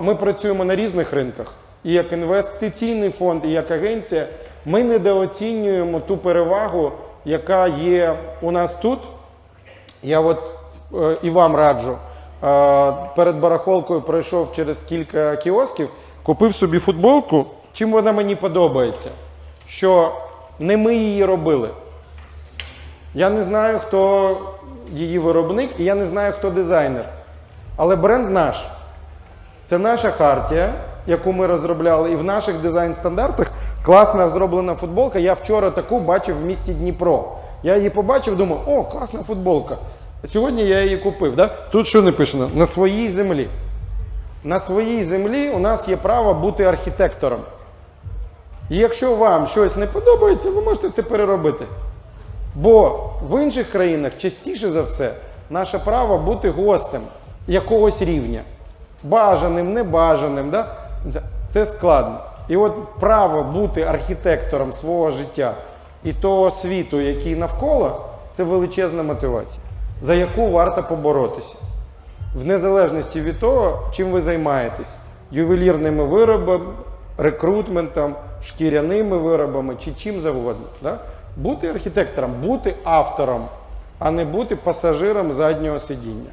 Ми працюємо на різних ринках. І як інвестиційний фонд, і як агенція, ми недооцінюємо ту перевагу, яка є у нас тут. Я от е, і вам раджу. Е, перед барахолкою пройшов через кілька кіосків, купив собі футболку. Чим вона мені подобається? Що не ми її робили. Я не знаю, хто її виробник, і я не знаю, хто дизайнер. Але бренд наш. Це наша хартія, яку ми розробляли, і в наших дизайн-стандартах класна зроблена футболка. Я вчора таку бачив в місті Дніпро. Я її побачив, думав, о, класна футболка. Сьогодні я її купив. Да? Тут що написано? На своїй землі. На своїй землі у нас є право бути архітектором. І якщо вам щось не подобається, ви можете це переробити. Бо в інших країнах частіше за все наше право бути гостем якогось рівня. Бажаним, небажаним. Да? Це- складно. І от право бути архітектором свого життя і того світу, який навколо, це величезна мотивація, за яку варто поборотися. В незалежності від того, чим ви займаєтесь: ювелірними виробами, рекрутментом, шкіряними виробами чи чим завгодно. Да? Бути архітектором, бути автором, а не бути пасажиром заднього сидіння.